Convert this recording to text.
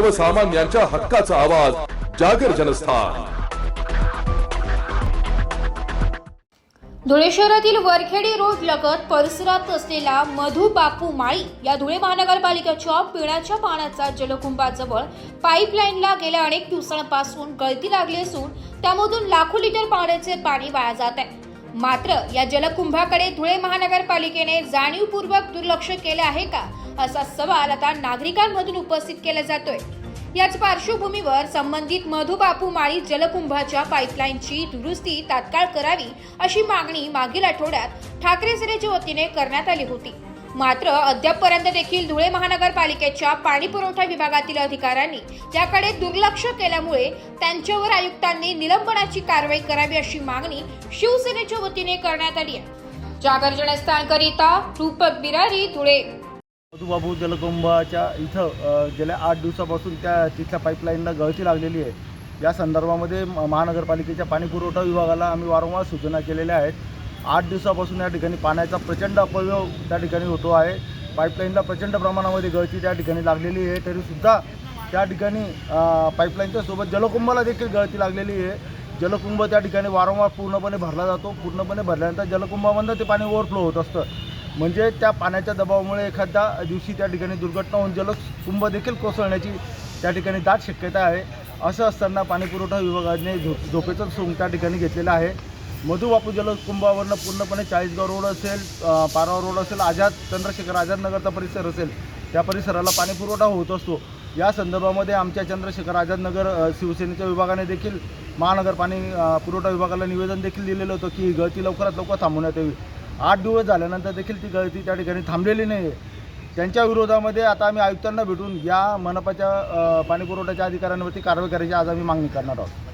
सर्वसामान्यांच्या हक्काचा आवाज जागर जनस्थान. धुळे शहरातील वरखेडी रोड लगत परिसरात असलेला मधु बापू माळी या धुळे महानगरपालिकेच्या पिण्याच्या पाण्याचा जलकुंभाजवळ पाईपलाईनला गेल्या अनेक दिवसांपासून गळती लागली असून त्यामधून लाखो लिटर पाण्याचे पाणी वाया जात आहे. मात्र या जलकुंभाकडे धुळे महानगरपालिकेने जाणीवपूर्वक दुर्लक्ष केले आहे का? असा सवाल आता नागरिकांमधून उपस्थित केला जातोय. याच पार्श्वभूमीवर संबंधित मधुबापू माळी जलकुंभाच्या पाईपलाईनची दुरुस्ती तात्काळ करावी अशी मागणी मागील आठवड्यात ठाकरे सेनेच्या वतीने करण्यात आली होती. मात्र अद्यापपर्यंत देखील धुळे महानगरपालिकेच्या पाणी पुरवठा विभागातील अधिकाऱ्यांनी त्याकडे दुर्लक्ष केल्यामुळे त्यांच्यावर आयुक्तांनी निलंबनाची कारवाई करावी अशी मागणी शिवसेनेच्या वतीने करण्यात आली आहे. जागर्जन स्थानकरिता रूपक बिरारी धुळे. मधुबाबू जलकुंभाच्या इथं गेल्या आठ दिवसापासून त्या तिथल्या पाईपलाईनला गळती लागलेली आहे. या संदर्भामध्ये महानगरपालिकेच्या पाणीपुरवठा विभागाला आम्ही वारंवार सूचना केलेल्या आहेत. आठ दिवसापासून या ठिकाणी पाण्याचा प्रचंड अपव्यय त्या ठिकाणी होतो आहे. पाईपलाईनला प्रचंड प्रमाणामध्ये गळती त्या ठिकाणी लागलेली आहे. तरीसुद्धा त्या ठिकाणी पाईपलाईनच्या सोबत जलकुंभाला देखील गळती लागलेली आहे. जलकुंभ त्या ठिकाणी वारंवार पूर्णपणे भरला जातो. पूर्णपणे भरल्यानंतर जलकुंभामधनं ते पाणी ओव्हरफ्लो होत असतं. म्हणजे त्या पाण्याच्या दबावामुळे एखाद्या दिवशी त्या ठिकाणी दुर्घटना होऊन जलकुंभ देखील कोसळण्याची त्या ठिकाणी दाट शक्यता आहे. असं असताना पाणीपुरवठा विभागाने झो झोपेचं सोंग त्या ठिकाणी घेतलेलं आहे. मधुबापू जलकुंभावरनं पूर्णपणे चाळीसगाव रोड असेल पारवा रोड असेल आझाद चंद्रशेखर आझाद नगरचा परिसर असेल त्या परिसराला पाणीपुरवठा होत असतो. या संदर्भामध्ये आमच्या चंद्रशेखर आझाद नगर शिवसेनेच्या विभागाने देखील महानगर पाणी पुरवठा विभागाला निवेदन देखील दिलेलं होतं की ही गळती लवकरात लवकर थांबवण्यात यावी. आठ दिवस झाल्यानंतर देखील ती गळती त्या ठिकाणी थांबलेली नाही आहे त्यांच्या विरोधामध्ये आता आम्ही आयुक्तांना भेटून या मनपाच्या पाणीपुरवठ्याच्या अधिकाऱ्यांवरती कारवाई करायची आज आम्ही मागणी करणार आहोत.